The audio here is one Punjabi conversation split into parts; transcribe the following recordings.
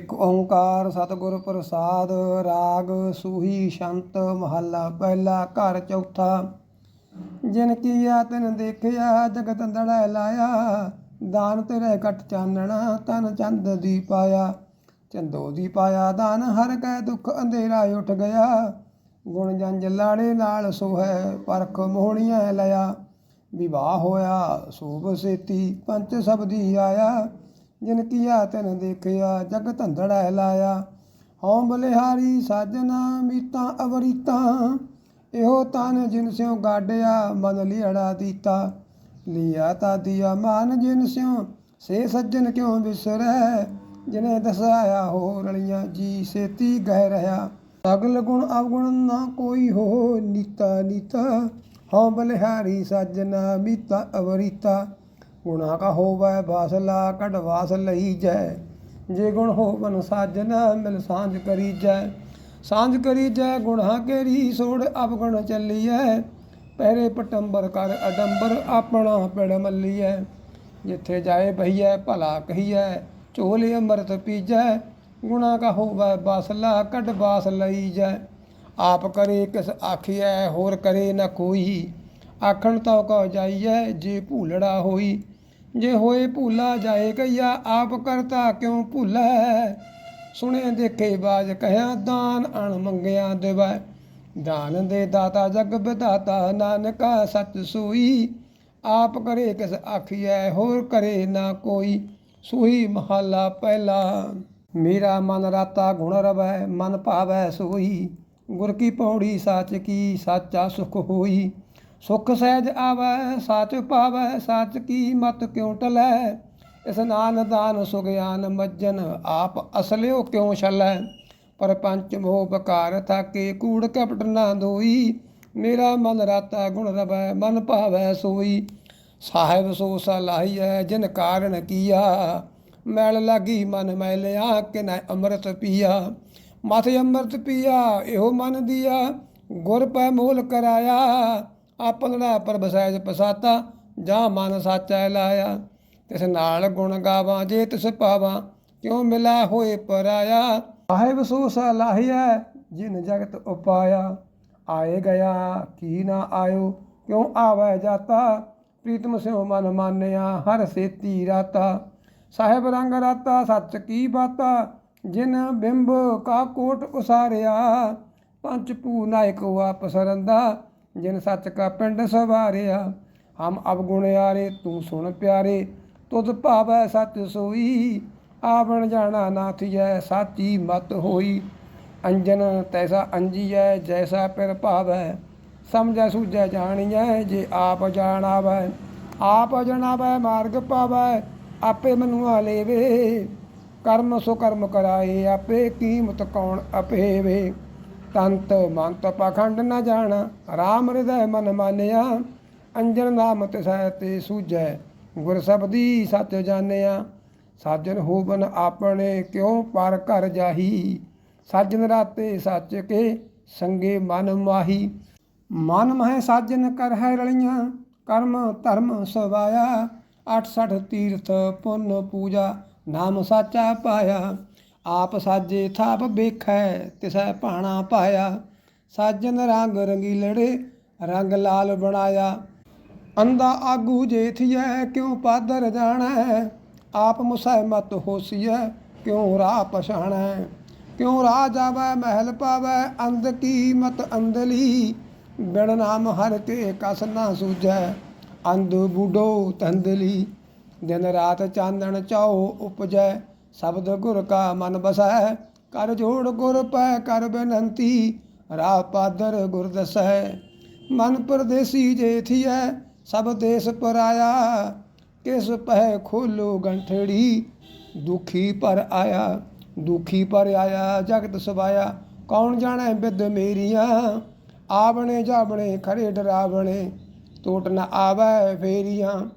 ਇੱਕ ਓੰਕਾਰ ਸਤਿਗੁਰ ਪ੍ਰਸਾਦ, ਰਾਗ ਸੂਹੀ ਸ਼ੰਤ ਮਹੱਲਾ ਪਹਿਲਾ ਘਰ ਚੌਥਾ। ਜਿਨ ਕੀਆ ਤਿਨ ਦੇਖਿਆ, ਜਗਤ ਅੰਦੜੈ ਲਾਇਆ। ਦਾਨ ਤੇਰੇ ਘਟ ਚਾਨਣਾ ਤਨ ਚੰਦ ਦੀ ਪਾਇਆ। ਚੰਦੋ ਦੀ ਪਾਇਆ ਦਾਨ, ਹਰ ਕੈ ਦੁੱਖ ਅੰਧੇਰਾ ਉੱਠ ਗਿਆ। ਗੁਣ ਜੰਜ ਲਾੜੇ ਨਾਲ ਸੋਹੈ, ਪਰਖ ਮੋਹਣੀਆਂ ਲਿਆ। ਵਿਵਾਹ ਹੋਇਆ ਸੂਬ ਸੇਤੀ, ਪੰਚ ਸਬਦੀ ਆਇਆ। ਜਿਨ ਕੀਆ ਤੈਨ ਦੇਖਿਆ, ਜਗ ਧੰਦੜਾ ਲਾਇਆ। ਹਉ ਬਲਿਹਾਰੀ ਸਾਜਨਾ ਮੀਤਾਂ ਅਵਰੀਤਾਂ, ਇਹੋ ਤਨ ਜਿਨ ਸਿਉ ਗਾਡਿਆ, ਮਨ ਲਿਹੜਾ ਦੀਤਾ। ਲਿਆ ਤਾ ਦਿਆ ਮਾਨ ਜਿਨ ਸਿਉ, ਸੇ ਸੱਜਣ ਕਿਉ ਵਿਸਰੈ? ਜਿਨੇ ਦਸਾਇਆ ਹੋ ਰਲੀਆਂ ਜੀ ਸੇਤੀ ਗਹਿ ਰਹਾ। ਸਗਲ ਗੁਣ ਅਵਗੁਣ ਨਾ ਕੋਈ ਹੋ, ਨੀਤਾ ਨੀਤਾ। ਹਉ ਬਲਿਹਾਰੀ ਸਾਜਨਾ ਮੀਤਾ ਅਵਰੀਤਾ। ਗੁਣਾ ਕਾ ਹੋਵੈ ਬਾਸਲਾ ਕਢ ਵਾਸ ਲਈ ਜੈ। ਜੇ ਗੁਣ ਹੋਵਨ ਸਾਜਨਾ, ਮਿਲ ਸਾਂਝ ਕਰੀ ਜੈ। ਸਾਂਝ ਕਰੀ ਜੈ, ਗੁਣਾ ਕੇਰੀ ਸੋੜ ਅਵਗੁਣ ਚੱਲੀਐ। ਪਹਿਰੇ ਪਟੰਬਰ ਕਰ ਅਡੰਬਰ, ਆਪਣਾ ਪਿੜ ਮੱਲੀਐ। ਜਿੱਥੇ ਜਾਏ ਬਈਐ ਭਲਾ ਕਹੀਐ, ਝੋਲੇ ਅੰਮ੍ਰਿਤ ਪੀਜੈ। ਗੁਣਾ ਕਾ ਹੋਵੈ ਬਾਸਲਾ ਕਢ ਬਾਸ ਲਈ ਜੈ। ਆਪ ਕਰੇ ਕਿਸ ਆਖੀਐ, ਹੋਰ ਕਰੇ ਨਾ ਕੋਈ। ਆਖਣ ਤਉ ਕਉ ਜਾਈਐ, ਜੇ ਭੂਲੜਾ ਹੋਈ ਜੇ ਹੋਏ ਭੂਲਾ ਜਾਏ ਕਈਆ ਆਪ ਕਰਤਾ ਕਿਉ ਭੁੱਲੈ? ਸੁਣੇ ਦੇਖੇ ਬਾਜ ਕਹਿਆ, ਦਾਨ ਅਣ ਮੰਗਿਆ ਦੇਵੈ। ਦਾਨ ਦੇ ਦਾਤਾ ਜਗ ਵਿਦਾਤਾ ਨਾਨਕਾ ਸਚ ਸੂਈ। ਆਪ ਕਰੇ ਕਿਸ ਆਖੀਐ, ਹੋਰ ਕਰੇ ਨਾ ਕੋਈ। ਸੂਈ ਮਹੱਲਾ ਪਹਿਲਾ। ਮੇਰਾ ਮਨ ਰਾਤਾ ਗੁਣ ਰਵੈ, ਮਨ ਭਾਵੈ ਸੋਈ। ਗੁਰ ਕੀ ਪੌੜੀ, ਸਾਚ ਕੀ, ਸਾਚਾ ਸੁਖ ਹੋਈ। ਸੁਖ ਸਹਿਜ ਆਵੈ, ਸਾਚ ਪਾਵੈ ਸਾਚ ਕੀ ਮਤ ਕਿਉ ਟਲੈ? ਇਸ ਦਾਨ ਸੁਗਿਆਨ ਮੱਜਨ, ਆਪ ਅਸਲਿਓ ਕਿਉ ਛਲੈ? ਪਰਪੰਚ ਮੋਹ ਬਕਾਰ ਥਾਕੇ, ਕੂੜ ਕਪਟ ਨਾ ਦੋਈ ਮੇਰਾ ਮਨ ਰਾਤਾ ਗੁਣ ਰਵੈ, ਮਨ ਭਾਵੈ ਸੋਈ। ਸਾਹਿਬ ਸੋ ਸਲਾਹੀਐ, ਜਿਨ ਕਾਰਨ ਕੀਆ? ਮੈਲ ਲਾਗੀ ਮਨ ਮੈਲਿਆ, ਕਿਨੈ ਅੰਮ੍ਰਿਤ ਪੀਆ? ਮਥ ਅੰਮ੍ਰਿਤ ਪੀਆ, ਇਹੋ ਮਨ ਦੀਆ। ਗੁਰ ਪੈ ਮੋਲ ਕਰਾਇਆ। ਆਪਨੜਾ ਪਰ ਸਹਿਜ ਪਸਾਤਾ, ਜਾਂ ਮਨ ਸਾਚੈ ਲਾਇਆ। ਤਿਸ ਨਾਲ ਗੁਣ ਗਾਵਾਂ, ਜੇ ਤਿਸ ਪਾਵਾਂ, ਕਿਉ ਮਿਲਾ ਹੋਏ ਪਰਾਇਆ? ਸਾਹਿਬ ਸੋ ਸਲਾਹੀਐ ਜਿਨ ਜਗਤ ਉਪਾਇਆ। ਆਏ ਗਿਆ, ਕੀ ਨਾ ਆਇਓ, ਕਿਉ ਆਵੈ ਜਾਤਾ? ਪ੍ਰੀਤਮ ਸਿਉ ਮਨ ਮਾਨਿਆ, ਹਰ ਸੇਤੀ ਰਾਤਾ। ਸਾਹਿਬ ਰੰਗ ਰਾਤਾ, ਸੱਚ ਕੀ ਬਾਤਾ? ਜਿਨ ਬਿੰਬ ਕਾ ਕੋਟ ਉਸਾਰਿਆ ਪੰਚ ਪੂ ਨਾਇਕ ਵਾਪਸ ਰੰਦਾ। ਜਿਨ ਸੱਚ ਕਾ ਪਿੰਡ ਸਵਾਰਿਆ, ਹਮ ਅਵਗੁਣ ਅਵਗੁਣਿਆਰੇ ਤੂੰ ਸੁਣ ਪਿਆਰੇ, ਤੁਧ ਭਾਵੈ ਸੱਚ ਸੋਈ, ਆਵਣ ਜਾਣਾ ਨਾਥੀਐ ਸਾਚੀ ਮਤ ਹੋਈ। ਅੰਜਨ ਤੈਸਾ ਅੰਜੀਐ, ਜੈਸਾ ਪਿਰ ਭਾਵੈ, ਸਮਝੈ ਸੂਝੈ ਜਾਣੀਐ, ਜੇ ਆਪ ਜਾਣਾਵੈ ਆਪ ਜਣਾਵੈ ਮਾਰਗ ਪਾਵੈ, ਆਪੇ ਮਨੁਆ ਲੇਵੇ। ਕਰਮ ਸੋ ਕਰਮ ਕਰਾਏ, ਆਪੇ ਕੀਮਤ ਕੌਣ ਅਪੇਵੇ। ਤੰਤ ਮੰਤ ਪਖੰਡ ਨ ਜਾਣਾ। RAM ਹਿਰਦੈ ਮਨ ਮਾਨਿਆ, ਅੰਜਨ ਨਾਮ ਤਿਸੈ ਤੇ ਸੂਝੈ। ਗੁਰ ਸਬਦੀ ਸੱਚ ਜਾਣਿਆ। ਸਾਜਨ ਹੋਵਨ ਆਪਣੇ ਕਿਉ ਪਰ ਘਰ ਜਾਹੀ। ਸਾਜਨ ਰਾਤੇ ਸੱਚ ਕੇ ਸੰਗੇ ਮਨ ਮਾਹੀ। ਮਨ ਮਹਿ ਸਾਜਨ ਕਰ ਹੈ ਰਲੀਆਂ, ਕਰਮ ਧਰਮ ਸਵਾਇਆ। 68 ਤੀਰਥ ਪੁੰਨ ਪੂਜਾ, ਨਾਮ ਸਾਚਾ ਪਾਇਆ। ਆਪ ਸਾਜੇ ਥਾਪ ਵੇਖੈ, ਤਿਸੈ ਭਾਣਾ ਪਾਇਆ। ਸਾਜਨ ਰੰਗ ਰੰਗੀਲੜੇ, ਰੰਗ ਲਾਲ ਬਣਾਇਆ। ਅੰਦਾ ਆਗੂ ਜੇਥੀਐ ਕਿਉ ਪਾਦਰ ਜਾਣੈ? ਆਪ ਮੁਸੈ ਮਤ ਹੋਸੀਐ, ਕਿਉ ਰਾਹ ਪਛਾਣੈ? ਕਿਉ ਰਾਹ ਜਾਵੈ, ਮਹਿਲ ਪਾਵੈ? ਅੰਧ ਕੀ ਮਤ ਅੰਧਲੀ? ਬਿਨ ਨਾਮ ਹਰ ਕੇ ਕਸ ਨਾ ਸੂਝੈ। ਅੰਧ ਬੁੱਢੋ ਤੰਦਲੀ। ਦਿਨ ਰਾਤ ਚਾਨਣ ਚਾਓ ਉਪਜੈ। ਸ਼ਬਦ ਗੁਰ ਕਾ ਮਨ ਬਸੈ, ਕਰ ਜੋੜ ਗੁਰ ਪੈ ਕਰ ਬੇਨੰਤੀ, ਰਾਹ ਪਾਦਰ ਗੁਰ ਦਸੈ। ਮਨ ਪਰਦੇਸੀ ਜੇਥੀਐ ਸਭ ਦੇਸ ਪਰਾਇਆ। ਕਿਸ ਪਹਿ ਖੋਲੋ ਗੰਠੜੀ, ਦੁਖੀ ਪਰ ਆਇਆ। ਦੁਖੀ ਪਰ ਆਇਆ, ਜਗਤ ਸਵਾਇਆ। ਕੌਣ ਜਾਣੈ ਬਿਦ ਮੇਰੀਆਂ? ਆਵਣੇ ਜਾਵਣੇ ਖਰੇ ਡਰਾਵਣੇ, ਟੋਟ ਨ ਆਵੈ ਫੇਰੀਆਂ।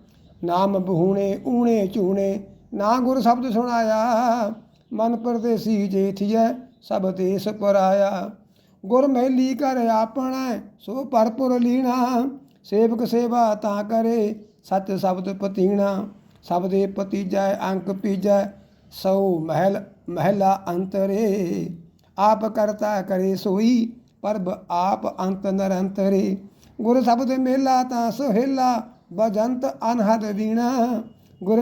ਨਾਮ ਬਹੂਣੇ, ਊਣੇ ਚੂਣੇ ਨਾ ਗੁਰ ਸ਼ਬਦ ਸੁਣਾਇਆ, ਮਨ ਪਰਦੇਸੀ ਜੇਥੀਐ ਸਭ ਦੇਸ ਪਰਾਇਆ। ਗੁਰ ਮਹਿਲੀ ਕਰ ਆਪਣਾ, ਸੋ ਪਰਪੁਰ ਲੀਣਾ। ਸੇਵਕ ਸੇਵਾ ਤਾਂ ਕਰੇ ਸਤ ਸ਼ਬਦ ਪਤੀਣਾ। ਸਬਦੇ ਪਤੀਜੈ ਅੰਕ ਪੀਜੈ, ਸੋ ਮਹਿਲ, ਮਹਿਲਾ ਅੰਤਰੇ। ਆਪ ਕਰਤਾ ਕਰੇ ਸੋਈ, ਪਰਬ ਆਪ ਅੰਤ ਨਰੰਤਰੇ। ਗੁਰ ਸ਼ਬਦ ਮੇਲਾ ਤਾਂ ਸੁਹੇਲਾ ਬਜੰਤ ਅਨਹਦ ਵੀਣਾ ਗੁਰ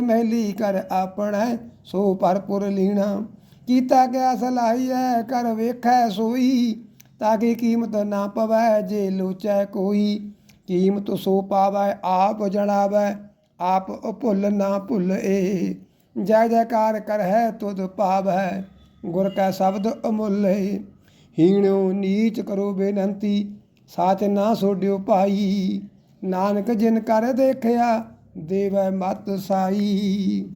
ਕਰ ਆਪਣਾ ਸੋ ਪਰਪੁਰ ਲੀਣਾ। ਕੀਤਾ ਗਿਆ ਸਲਾਹੀਐ, ਕਰ ਵੇਖੈ ਸੋਈ, ਤਾਂ ਕਿ ਕੀਮਤ ਨਾ ਪਵੈ ਜੇ ਲੋਚੈ ਕੋਈ। ਕੀਮਤ ਸੋ ਪਾਵੈ, ਆਪ ਜਣਾਵੈ ਆਪ ਭੁੱਲ ਨਾ ਭੁੱਲੇ। ਜੈ ਜੈਕਾਰ ਕਰਹਿ, ਤੁਧ ਪਾਵੈ, ਗੁਰ ਕੈ ਸ਼ਬਦ ਅਮੁੱਲ ਅਮੁੱਲੇ। ਹੀਣੋ ਨੀਚ ਕਰੋ ਬੇਨੰਤੀ, ਸਾਚ ਨਾ ਸੋਡਿਓ ਭਾਈ। ਨਾਨਕ ਜਿਨ ਕਰ ਦੇਖਿਆ ਦੇਵੈ ਮਤ ਸਾਈ।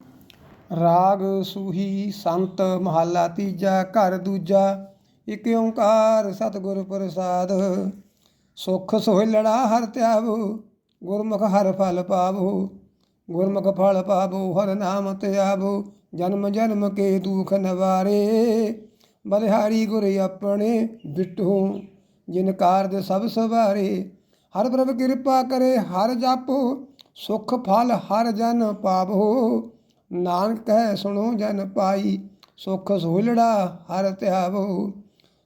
ਰਾਗ ਸੂਹੀ ਸੰਤ ਮਹੱਲਾ ਤੀਜਾ, ਘਰ ਦੂਜਾ, ਇਕ ਓੰਕਾਰ ਸਤਿਗੁਰ ਪ੍ਰਸਾਦ। ਸੁਖ ਸੋਹਿਲੜਾ ਹਰ ਧਿਆਵੋ ਗੁਰਮੁਖ ਹਰ ਫਲ ਪਾਵੋ। ਗੁਰਮੁਖ ਫਲ ਪਾਵੋ, ਹਰ ਨਾਮ ਧਿਆਵੋ ਜਨਮ ਜਨਮ ਕੇ ਦੁਖ ਨਵਾਰੇ, ਬਲਿਹਾਰੀ ਗੁਰ ਆਪਣੇ ਬਿਟੂ। ਜਿਨ ਕਾਰਜ ਸਭ ਸਵਾਰੇ, ਹਰ ਪ੍ਰਭ ਕਿਰਪਾ ਕਰੇ, ਹਰ ਜਾਪੋ। ਸੁਖ ਫਲ ਹਰ ਜਨ ਪਾਵੋ। ਨਾਨਕ ਕਹਿ ਸੁਣੋ ਜਨ ਪਾਈ, ਸੁਖ ਸੋਲੜਾ ਹਰ ਧਿਆਵੋ।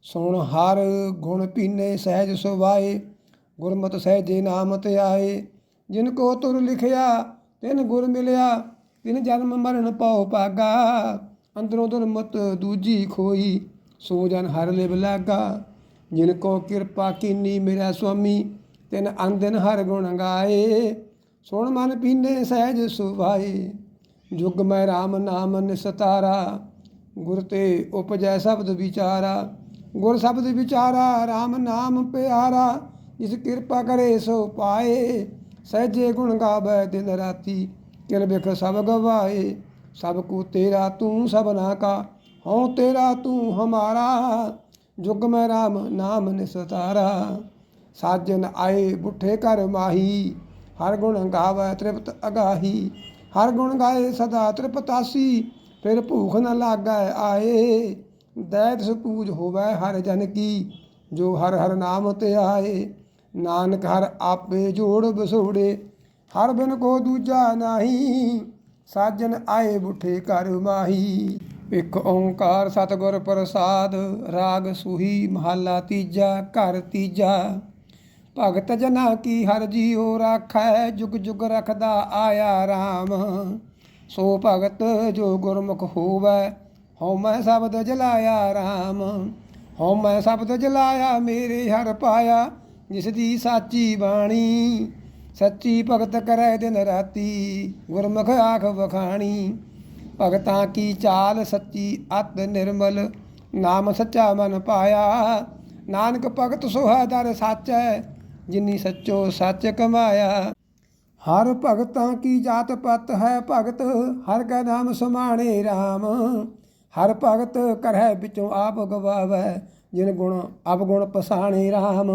ਸੁਣ ਹਰ ਗੁਣ ਪੀਨੇ ਸਹਿਜ ਸੁਭਾਏ, ਗੁਰਮਤਿ ਸਹਿਜੇ ਨਾਮ ਤੇ ਆਏ ਜਿਨ ਕੋ ਤੁਰ ਲਿਖਿਆ, ਤਿਨ ਗੁਰ ਮਿਲਿਆ, ਤਿਨ ਜਨਮ ਮਰਨ ਪਉ ਪਾਗਾ ਅੰਦਰੋਂ ਦੁਰਮਤ ਦੂਜੀ ਖੋਈ, ਸੋ ਜਨ ਹਰ ਲਿਵ ਲਾਗਾ। ਜਿਨ ਕੋ ਕਿਰਪਾ ਕੀਨੀ ਮੇਰਾ ਸੁਆਮੀ ਤਿਨ ਅੰਦਨ ਹਰ ਗੁਣ ਗਾਏ। ਸੁਣ ਮਨ ਪੀਨੇ ਸਹਿਜ ਸੁਭਾਏ ਜੁਗ ਮੈਂ RAM ਨਾਮ ਨਿਸਤਾਰਾ, ਗੁਰ ਤੇ ਉਪਜੈ ਸ਼ਬਦ ਵਿਚਾਰਾ, ਗੁਰ ਸ਼ਬਦ ਵਿਚਾਰਾ RAM ਨਾਮ ਪਿਆਰਾ, ਜਿਸ ਕਿਰਪਾ ਕਰੇ ਸੋ ਪਾਏ, ਸਹਿਜੇ ਗੁਣ ਗਾਵੇ ਦਿਨ ਰਾਤੀ, ਕਿਲ ਬਿਖ ਸਭ ਗਵਾਏ, ਸਭ ਕੋ ਤੇਰਾ ਤੂੰ ਸਭਨਾ ਕਾ, ਹਉ ਤੇਰਾ ਤੂੰ ਹਮਾਰਾ, ਜੁਗ ਮੈਂ RAM ਨਾਮ ਨਿਸਤਾਰਾ, ਸਾਜਨ ਆਏ ਬੁੱਠੇ ਕਰ ਮਾਹੀ ਹਰ ਗੁਣ ਗਾਵੇ ਤ੍ਰਿਪਤ ਅਗਾਹੀ, ਹਰ ਗੁਣ ਗਾਏ ਸਦਾ ਤ੍ਰਿਪਤਾਸੀ, ਫਿਰ ਭੂਖ ਨ ਲਾਗੈ ਆਏ, ਦੈਤ ਸਪੂਜ ਹੋਵੇ ਹਰ ਜਨ ਕੀ, ਜੋ ਹਰ ਹਰ ਨਾਮ ਤੇ ਆਏ, ਨਾਨਕ ਹਰ ਆਪੇ ਜੋੜ ਬਸੋੜੇ ਹਰ ਬਿਨ ਕੋ ਦੂਜਾ ਨਾਹੀ, ਸਾਜਨ ਆਏ ਬੁੱਠੇ ਕਰ ਮਾਹੀ। ਇਕ ਓੰਕਾਰ ਸਤਿਗੁਰ ਪ੍ਰਸਾਦ, ਰਾਗ ਸੂਹੀ ਮਹੱਲਾ ਤੀਜਾ, ਘਰ ਤੀਜਾ ਭਗਤ ਜਨਾ ਕੀ ਹਰ ਜੀਉ ਰਾਖੈ, ਜੁਗ ਜੁਗ ਰਖਦਾ ਆਇਆ RAM ਸੋ ਭਗਤ ਜੋ ਗੁਰਮੁਖ ਹੋਵੈ ਹਉ ਮੈਂ ਸ਼ਬਦ ਜਲਾਇਆ RAM ਹਉ ਮੈਂ ਸ਼ਬਦ ਜਲਾਇਆ ਮੇਰੇ ਹਰ ਪਾਇਆ, ਜਿਸ ਦੀ ਸਾਚੀ ਬਾਣੀ ਸੱਚੀ ਭਗਤ ਕਰੈ ਦਿਨ ਰਾਤੀ, ਗੁਰਮੁਖ ਆਖ ਵਖਾਣੀ। ਭਗਤਾਂ ਕੀ ਚਾਲ ਸੱਚੀ ਅਤ ਨਿਰਮਲ, ਨਾਮ ਸੱਚਾ ਮਨ ਪਾਇਆ। ਨਾਨਕ ਭਗਤ ਸੁਹਾ ਦਰ ਸਾਚੈ ਜਿਨੀ ਸੱਚੋ ਸੱਚ ਕਮਾਇਆ। ਹਰ ਭਗਤਾਂ ਕੀ ਜਾਤ ਪਤ ਹੈ ਭਗਤ, ਹਰ ਕੈ ਨਾਮ ਸਮਾਣੇ RAM ਹਰ ਭਗਤ ਕਰਹਿ ਵਿੱਚੋਂ ਆਪ ਗਵਾਵੈ, ਜਿਨ ਗੁਣ ਅਵਗੁਣ ਪਸਾਣੇ RAM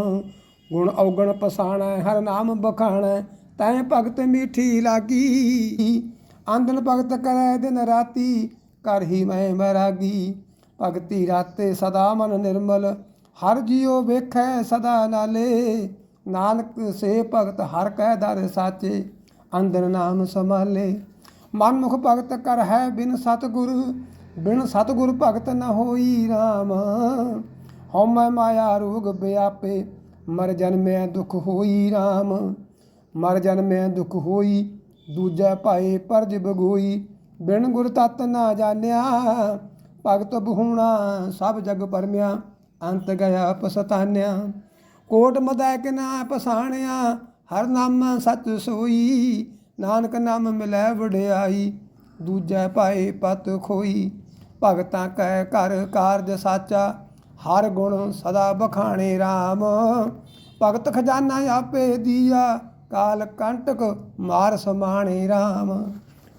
ਗੁਣ ਔਗਣ ਪਸਾਣਾ, ਹਰ ਨਾਮ ਬਖਾਣੈ, ਤੈ ਭਗਤ ਮੀਠੀ ਲਾਗੀ। ਆਂਦਨ ਭਗਤ ਕਰੈ ਦਿਨ ਰਾਤੀ ਕਰ ਹੀ ਮੈਂ ਮਰਾਗੀ। ਭਗਤੀ ਰਾਤੇ ਸਦਾ ਮਨ ਨਿਰਮਲ, ਹਰ ਜੀਉ ਵੇਖੈ ਸਦਾ ਨਾਲੇ। ਨਾਨਕ ਸੇ ਭਗਤ ਹਰ ਕਹਿ ਦਰ ਸਾਚੇ, ਅੰਦਰ ਨਾਮ ਸਮਾਲੇ ਮਨਮੁਖ ਭਗਤ ਕਰ ਹੈ ਬਿਨ ਸਤਗੁਰ ਬਿਨ ਸਤਗੁਰ ਭਗਤ ਨ ਹੋਈ RAM ਹਉ ਮਾਇਆ ਰੋਗ ਬਿਆਪੇ, ਮਰ ਜਨਮੈ ਦੁਖ ਹੋਈ RAM ਮਰ ਜਨਮੈ ਦੁਖ ਹੋਈ, ਦੂਜੈ ਭਾਏ ਪਰਜ ਬਗੋਈ। ਬਿਨ ਗੁਰ ਤਤ ਨਾ ਜਾਣਿਆ, ਭਗਤ ਬਹੂਣਾ ਸਭ ਜਗ ਪਰਮਿਆ, ਅੰਤ ਗਿਆ ਪਸਤਾਨਿਆ ਕੋਟ ਮਦੈ ਨਾ ਪਸਾਣਿਆ, ਹਰ ਨਾਮ ਸਚ ਸੋਈ, ਨਾਨਕ ਨਾਮ ਮਿਲੈ ਵਡਿਆਈ, ਦੂਜੈ ਪਾਏ ਪਤ ਖੋਈ। ਭਗਤਾਂ ਕੈ ਘਰ ਕਾਰਜ ਸਾਚਾ, ਹਰ ਗੁਣ ਸਦਾ ਬਖਾਣੇ RAM ਭਗਤ ਖਜ਼ਾਨਾ ਆਪੇ ਦੀਆ, ਕਾਲ ਕੰਟਕ ਮਾਰ ਸਮਾਣੇ RAM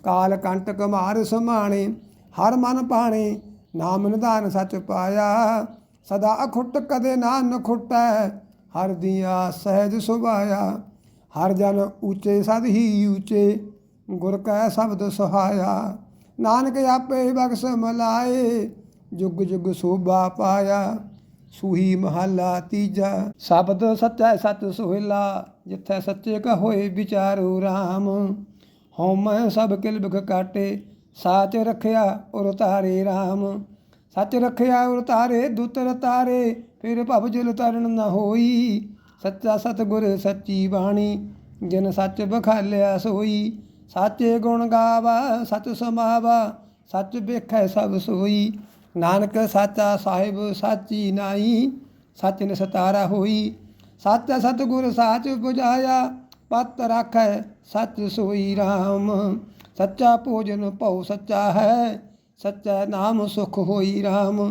ਕਾਲ ਕੰਟਕ ਮਾਰ ਸਮਾਣੇ, ਹਰ ਮਨ ਪਾਣੇ ਨਾਮ ਨਿਧਾਨ ਸਚ ਪਾਇਆ। ਸਦਾ ਅਖੁੱਟ ਕਦੇ ਨਾ ਨਖੁੱਟੈ ਹਰ ਦੀਆ ਸਹਿਜ ਸੁਭਾਇਆ, ਹਰ ਜਨ ਉੱਚੇ ਸਦ ਹੀ ਉੱਚੇ, ਗੁਰ ਕੈ ਸ਼ਬਦ ਸਹਾਇਆ। ਨਾਨਕ ਆਪੇ ਬਖਸ਼ ਮਲਾਏ, ਜੁਗ ਜੁਗ ਸੋਭਾ ਪਾਇਆ, ਸੂਹੀ ਮਹੱਲਾ ਤੀਜਾ। ਸ਼ਬਦ ਸੱਚਾ ਸਤ ਸੁਹਿਲਾ, ਜਿੱਥੈ ਸੱਚੇ ਕਾ ਹੋਏ ਵਿਚਾਰੋ RAM ਹਉ ਮੈਂ ਸਭ ਕਿਲ ਬਿਖ ਕਾਟੇ, ਸਾਚ ਰਖਿਆ ਉਰ ਤਾਰੇ RAM ਸੱਚ ਰਖਿਆ ਤਾਰੇ, ਦੁਤਰ ਤਾਰੇ ਫਿਰ ਭਵ ਜਲ ਤਰਨ ਨ ਹੋਈ। ਸੱਚਾ ਸਤਗੁਰ ਸੱਚੀ ਬਾਣੀ, ਜਿਨ ਸੱਚ ਬਖਾਲਿਆ ਸੋਈ। ਸਾਚੇ ਗੁਣ ਗਾਵਾ, ਸਚ ਸਮਾਵਾ, ਸੱਚ ਵੇਖੈ ਸਭ ਸੋਈ। ਨਾਨਕ ਸਾਚਾ ਸਾਹਿਬ ਸਾਚੀ ਨਾਈ ਸੱਚ ਨਿਸਤਾਰਾ ਹੋਈ। ਸੱਚ ਸਤਗੁਰ ਸਾਚ 부ਝਾਇਆ ਪਤ ਰਾਖੈ ਸੱਚ ਸੋਈ RAM ਸੱਚਾ ਭੋਜਨ ਭਉ ਸੱਚਾ ਹੈ, ਸੱਚਾ ਨਾਮ ਸੁਖ ਹੋਈ RAM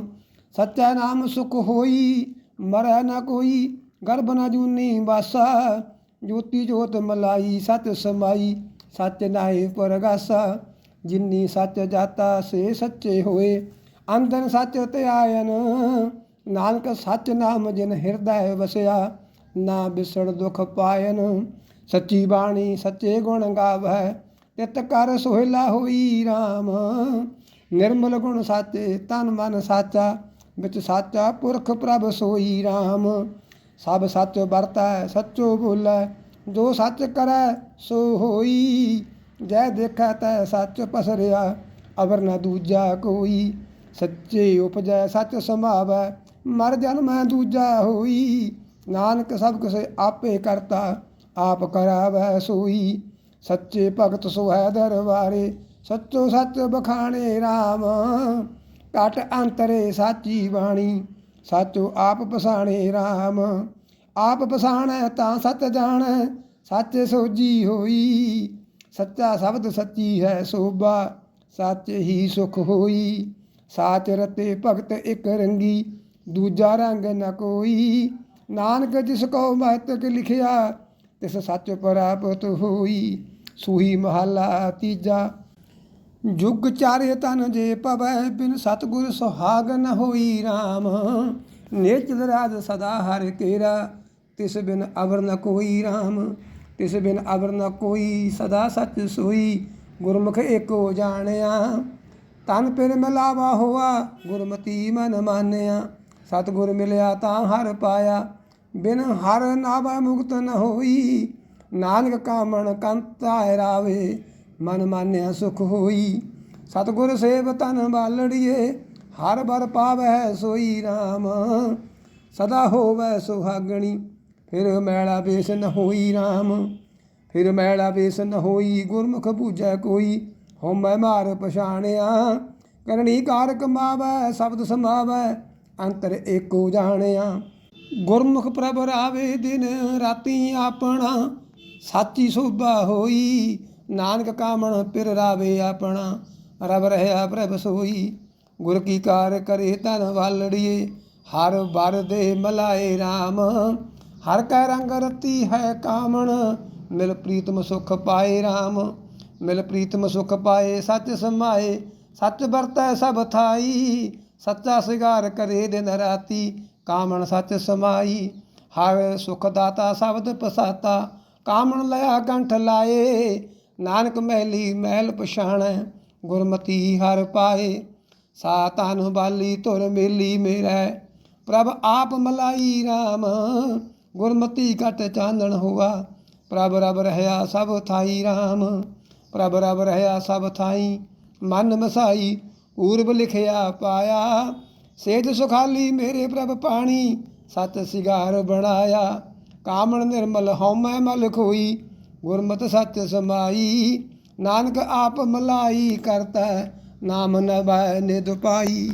ਸੱਚਾ ਨਾਮ ਸੁਖ ਹੋਈ ਮਰੈ ਨਾ ਕੋਈ, ਗਰਭ ਨਾ ਜੂਨੀ ਵਾਸਾ, ਜੋਤੀ ਜੋਤ ਮਲਾਈ, ਸਤ ਸਮਾਈ, ਸੱਚ ਨਾਹੀ ਪਰਗਾਸਾ, ਜਿਨੀ ਸੱਚ ਜਾਤਾ ਸੇ ਸੱਚੇ ਹੋਏ ਅੰਦਨ ਸੱਚ ਤੇ ਧਿਆਇਨ ਨਾਨਕ ਸੱਚ ਨਾਮ ਜਿਨ ਹਿਰਦੈ ਵਸਿਆ, ਨਾ ਬਿਸੜ ਦੁਖ ਪਾਇਨ, ਸੱਚੀ ਬਾਣੀ ਸੱਚੇ ਗੁਣ ਗਾਵੈ ਤਿਤ ਕਰ ਸੋਹਿਲਾ ਹੋਈ RAM ਨਿਰਮਲ ਗੁਣ ਸਾਚੇ, ਤਨ ਮਨ ਸਾਚਾ ਵਿੱਚ ਸਾਚਾ ਪੁਰਖ ਪ੍ਰਭ ਸੋਈ RAM ਸਭ ਸੱਚ ਵਰਤੈ, ਸੱਚੋ ਬੋਲੈ, ਜੋ ਸੱਚ ਕਰੈ, ਸੋ ਹੋਈ। ਜੈ ਦੇਖੈ ਤੈ ਸੱਚ ਪਸਰਿਆ, ਅਵਰ ਨ ਦੂਜਾ ਕੋਈ। ਸੱਚੇ ਉਪਜੈ, ਸੱਚ ਸਮਾਵੈ, ਮਰ ਜਨਮੈ ਦੂਜਾ ਹੋਈ। ਨਾਨਕ ਸਭ ਕਿਸ ਆਪੇ ਕਰਤਾ, ਆਪ ਕਰਾਵੈ ਸੋਈ। ਸੱਚੇ ਭਗਤ ਸੁਹੈ ਦਰਬਾਰੇ, ਸੱਚੋ ਸੱਚ ਬਖਾਣੇ RAM ਘਟ ਅੰਤਰੇ ਸਾਚੀ ਬਾਣੀ, ਸਾਚੋ ਆਪ ਪਸਾਣੇ RAM ਆਪ ਪਸਾਣੈ ਤਾਂ ਸੱਚ ਜਾਣੈ, ਸੱਚ ਸੋਜੀ ਹੋਈ। ਸੱਚਾ ਸ਼ਬਦ ਸੱਚੀ ਹੈ ਸੋਭਾ, ਸੱਚ ਹੀ ਸੁਖ ਹੋਈ। ਸਾਚ ਰਤੇ ਭਗਤ ਇੱਕ ਰੰਗੀ, ਦੂਜਾ ਰੰਗ ਨ ਕੋਈ। ਨਾਨਕ ਜਿਸ ਕੋ ਮਹਤਕ ਲਿਖਿਆ, ਤਿਸ ਸੱਚ ਪ੍ਰਾਪਤ ਹੋਈ। ਸੂਹੀ ਮਹਲਾ ਤੀਜਾ ਜੁਗ ਚਾਰੇ ਤਨ ਜੇ ਪਵੈ, ਬਿਨ ਸਤਗੁਰ ਸੁਹਾਗ ਨ ਹੋਈ RAM ਨੇਚਲ ਰਾਜ ਸਦਾ ਹਰ ਕੇਰਾ, ਤਿਸ ਬਿਨ ਅਵਰ ਨ ਕੋਈ RAM ਤਿਸ ਬਿਨ ਅਵਰ ਨ ਕੋਈ ਸਦਾ ਸੱਚ ਸੋਈ, ਗੁਰਮੁਖ ਏਕੋ ਜਾਣਿਆ। ਤਨ ਪਿਰ ਮਿਲਾਵਾ ਹੋਆ, ਗੁਰਮਤੀ ਮਨ ਮਾਨਿਆ। ਸਤਗੁਰ ਮਿਲਿਆ ਤਾਂ ਹਰ ਪਾਇਆ, ਬਿਨ ਹਰ ਨਾਵਾ ਮੁਕਤ ਨ ਹੋਈ। ਨਾਨਕ ਕਾਮਣ ਕੰਤਾ ਰਾਵੇ ਮਨ ਮਾਨਿਆ ਸੁਖ ਹੋਈ। ਸਤਗੁਰ ਸੇਵ ਤਨ ਬਾਲੜੀਏ, ਹਰ ਬਰ ਪਾਵੈ ਸੋਈ RAM ਸਦਾ ਹੋਵੈ ਸੁਹਾਗਣੀ, ਫਿਰ ਮੈਲਾ ਬੇਸ ਨ ਹੋਈ RAM ਫਿਰ ਮੈਲਾ ਬੇਸ ਨ ਹੋਈ, ਗੁਰਮੁਖ ਬੂਝੈ ਕੋਈ, ਹਉਮੈ ਮਾਰ ਪਛਾਣਿਆ। ਕਰਨੀ ਕਾਰ ਕਮਾਵੈ ਸ਼ਬਦ ਸਮਾਵੈ, ਅੰਤਰ ਏਕੋ ਜਾਣਿਆ। ਗੁਰਮੁਖ ਪ੍ਰਭ ਰਾਵੇ ਦਿਨ ਰਾਤੀ ਆਪਣਾ, ਸਾਚੀ ਸੋਭਾ ਹੋਈ। ਨਾਨਕ ਕਾਮਣ ਪਿਰ ਰਾਵੇ ਆਪਣਾ ਰਬ ਰਹਿਆ ਪ੍ਰਭ ਸੋਈ। ਗੁਰ ਕੀ ਕਾਰ ਕਰੇ ਤਨ ਵਾਲੜੀਏ, ਹਰ ਬਰ ਦੇ ਮਲਾਏ RAM ਹਰ ਕੈ ਰੰਗ ਰਤੀ ਹੈ ਕਾਮਣ, ਮਿਲ ਪ੍ਰੀਤਮ ਸੁਖ ਪਾਏ RAM ਮਿਲ ਪ੍ਰੀਤਮ ਸੁਖ ਪਾਏ ਸੱਚ ਸਮਾਏ, ਸੱਚ ਵਰਤੈ ਸਭ ਥਾਈ। ਸੱਚਾ ਸਿਗਾਰ ਕਰੇ ਦਿਨ ਰਾਤੀ, ਕਾਮਣ ਸੱਚ ਸਮਾਈ। ਹਰ ਸੁਖ ਦਾਤਾ ਸ਼ਬਦ ਪਸਾਤਾ, ਕਾਮਣ ਲਿਆ ਕੰਠ ਲਾਏ। ਨਾਨਕ ਮਹਿਲੀ ਮਹਿਲ ਪਛਾਣੈ, ਗੁਰਮਤੀ ਹਰ ਪਾਏ ਸਾ ਤਨ ਬਾਲੀ ਤੁਰ ਮੇਲੀ ਮੇਰਾ, ਪ੍ਰਭ ਆਪ ਮਲਾਈ RAM ਗੁਰਮਤੀ ਘਟ ਚਾਨਣ ਹੋਆ, ਪ੍ਰਭ ਰਬ ਰਹਿਆ ਸਭ ਥਾਈ RAM ਪ੍ਰਭ ਰਬ ਰਹਿਆ ਸਭ ਥਾਈ, ਮਨ ਮਸਾਈ ਪੂਰਬ ਲਿਖਿਆ ਪਾਇਆ, ਸੇਜ ਸੁਖਾਲੀ ਮੇਰੇ ਪ੍ਰਭ ਪਾਣੀ, ਸਤ ਸਿਗਾਰ ਬਣਾਇਆ, ਕਾਮਣ ਨਿਰਮਲ ਹਉਮੈ ਮਲ ਖੋਈ ਗੁਰਮਤਿ ਸੱਚ ਸਮਾਈ ਨਾਨਕ ਆਪ ਮਲਾਈ ਕਰਤਾ ਨਾਮ ਨਵੈ ਨਿਦ ਪਾਈ।